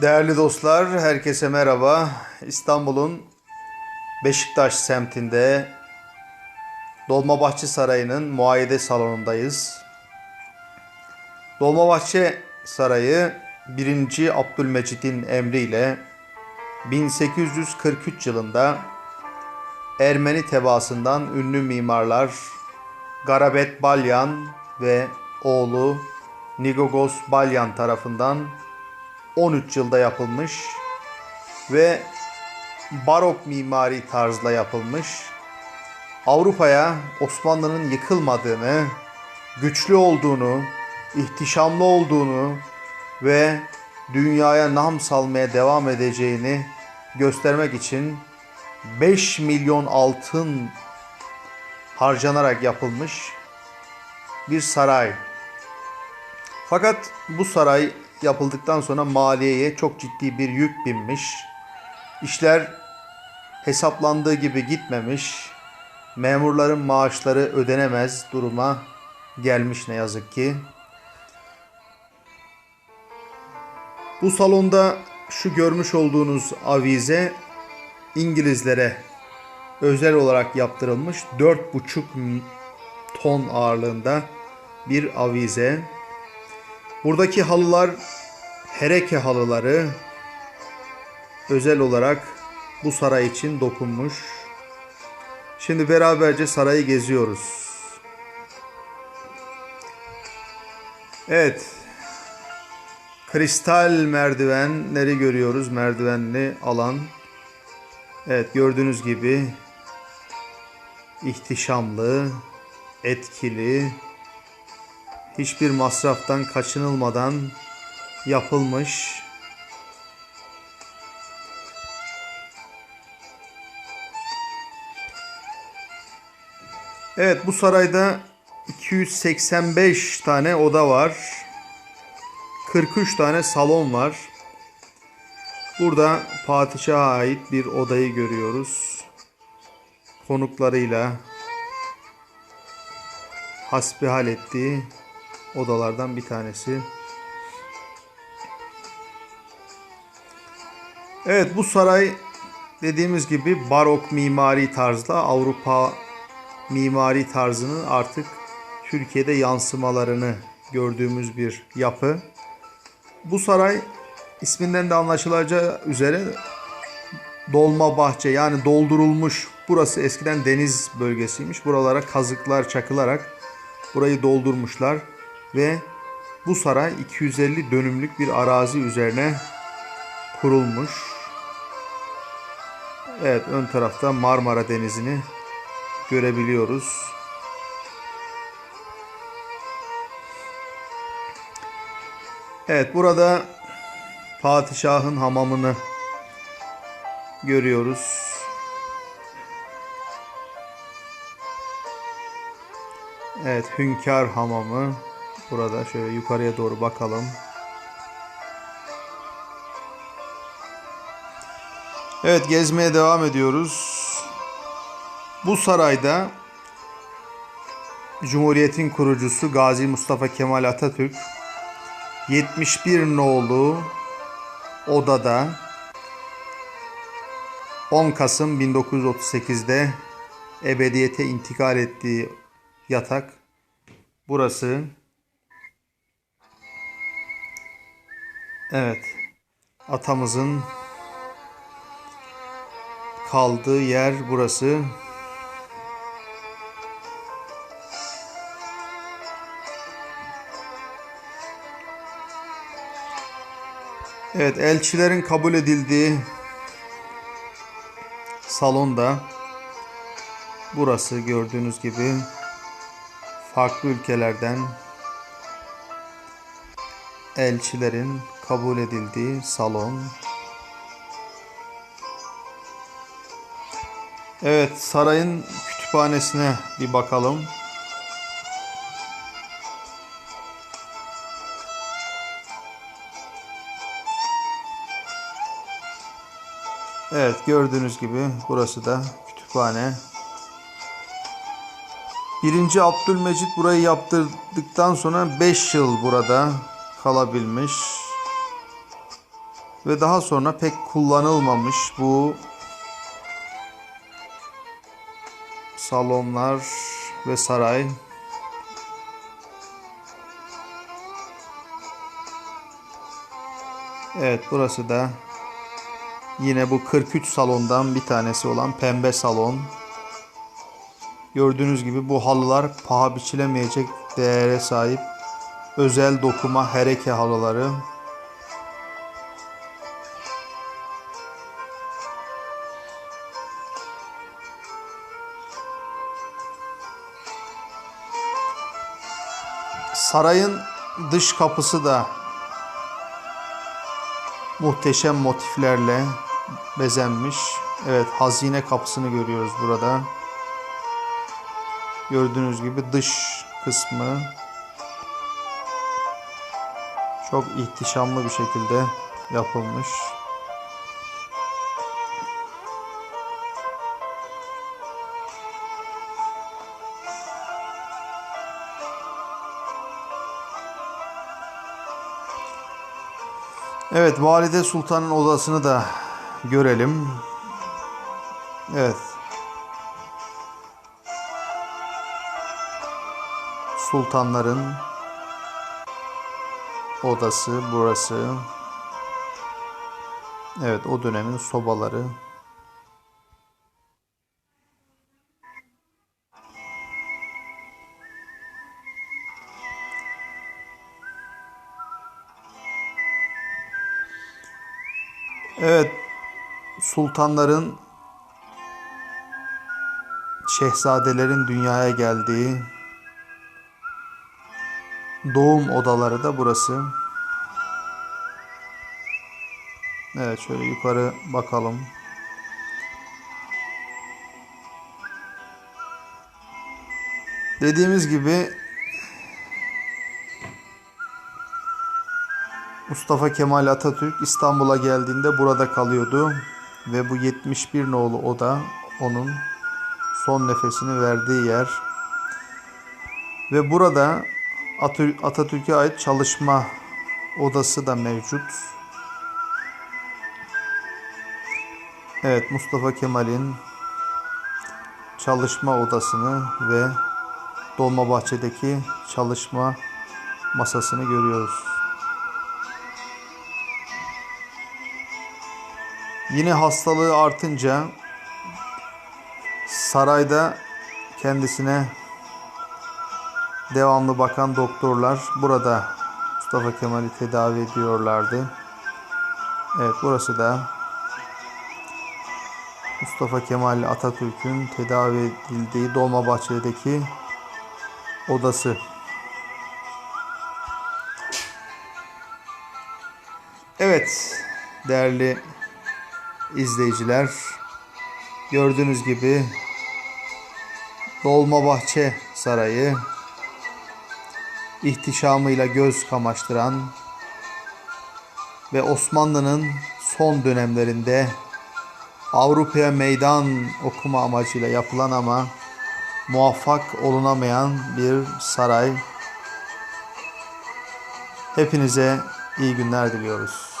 Değerli dostlar, herkese merhaba. İstanbul'un Beşiktaş semtinde Dolmabahçe Sarayı'nın muayede salonundayız. Dolmabahçe Sarayı 1. Abdülmecid'in emriyle 1843 yılında Ermeni tebaasından ünlü mimarlar Garabet Balyan ve oğlu Nigogos Balyan tarafından 13 yılda yapılmış ve barok mimari tarzla yapılmış. Avrupa'ya Osmanlı'nın yıkılmadığını, güçlü olduğunu, ihtişamlı olduğunu ve dünyaya nam salmaya devam edeceğini göstermek için 5 milyon altın harcanarak yapılmış bir saray. Fakat bu saray yapıldıktan sonra maliyeye çok ciddi bir yük binmiş. İşler hesaplandığı gibi gitmemiş. Memurların maaşları ödenemez duruma gelmiş ne yazık ki. Bu salonda şu görmüş olduğunuz avize İngilizlere özel olarak yaptırılmış 4,5 ton ağırlığında bir avize. Buradaki halılar hereke halıları özel olarak bu saray için dokunmuş. Şimdi beraberce sarayı geziyoruz. Evet. Kristal merdivenleri görüyoruz. Merdivenli alan. Evet gördüğünüz gibi ihtişamlı, etkili, hiçbir masraftan kaçınılmadan yapılmış. Evet bu sarayda 285 tane oda var. 43 tane salon var. Burada padişaha ait bir odayı görüyoruz. Konuklarıyla hasbihal ettiği odalardan bir tanesi. Evet bu saray dediğimiz gibi barok mimari tarzda Avrupa mimari tarzının artık Türkiye'de yansımalarını gördüğümüz bir yapı. Bu saray isminden de anlaşılacağı üzere dolma bahçe yani doldurulmuş. Burası eskiden deniz bölgesiymiş. Buralara kazıklar çakılarak burayı doldurmuşlar ve bu saray 250 dönümlük bir arazi üzerine kurulmuş. Evet ön tarafta Marmara Denizi'ni görebiliyoruz. Evet burada padişahın hamamını görüyoruz. Evet Hünkar Hamamı burada şöyle yukarıya doğru bakalım. Evet gezmeye devam ediyoruz. Bu sarayda Cumhuriyet'in kurucusu Gazi Mustafa Kemal Atatürk 71 nolu odada 10 Kasım 1938'de ebediyete intikal ettiği yatak burası. Evet. Atamızın kaldığı yer burası. Evet, elçilerin kabul edildiği salonda burası gördüğünüz gibi farklı ülkelerden elçilerin kabul edildiği salon. Evet, sarayın kütüphanesine bir bakalım. Evet, gördüğünüz gibi burası da kütüphane. Birinci Abdülmecit burayı yaptırdıktan sonra 5 yıl burada kalabilmiş. Ve daha sonra pek kullanılmamış bu salonlar ve saray. Evet burası da yine bu 43 salondan bir tanesi olan pembe salon. Gördüğünüz gibi bu halılar paha biçilemeyecek değere sahip özel dokuma hereke halıları. Sarayın dış kapısı da muhteşem motiflerle bezenmiş. Evet, hazine kapısını görüyoruz burada. Gördüğünüz gibi dış kısmı çok ihtişamlı bir şekilde yapılmış. Evet, Valide Sultan'ın odasını da görelim. Evet. Sultanların odası burası. Evet, o dönemin sobaları. Evet, sultanların, şehzadelerin dünyaya geldiği doğum odaları da burası. Evet, şöyle yukarı bakalım. Dediğimiz gibi Mustafa Kemal Atatürk İstanbul'a geldiğinde burada kalıyordu ve bu 71 nolu oda onun son nefesini verdiği yer. Ve burada Atü- Atatürk'e ait çalışma odası da mevcut. Evet Mustafa Kemal'in çalışma odasını ve Dolmabahçe'deki çalışma masasını görüyoruz. Yine hastalığı artınca sarayda kendisine devamlı bakan doktorlar burada Mustafa Kemal'i tedavi ediyorlardı. Evet burası da Mustafa Kemal Atatürk'ün tedavi edildiği Dolmabahçe'deki odası. Evet değerli izleyiciler gördüğünüz gibi Dolmabahçe Sarayı ihtişamıyla göz kamaştıran ve Osmanlı'nın son dönemlerinde Avrupa'ya meydan okuma amacıyla yapılan ama muvaffak olunamayan bir saray. Hepinize iyi günler diliyoruz.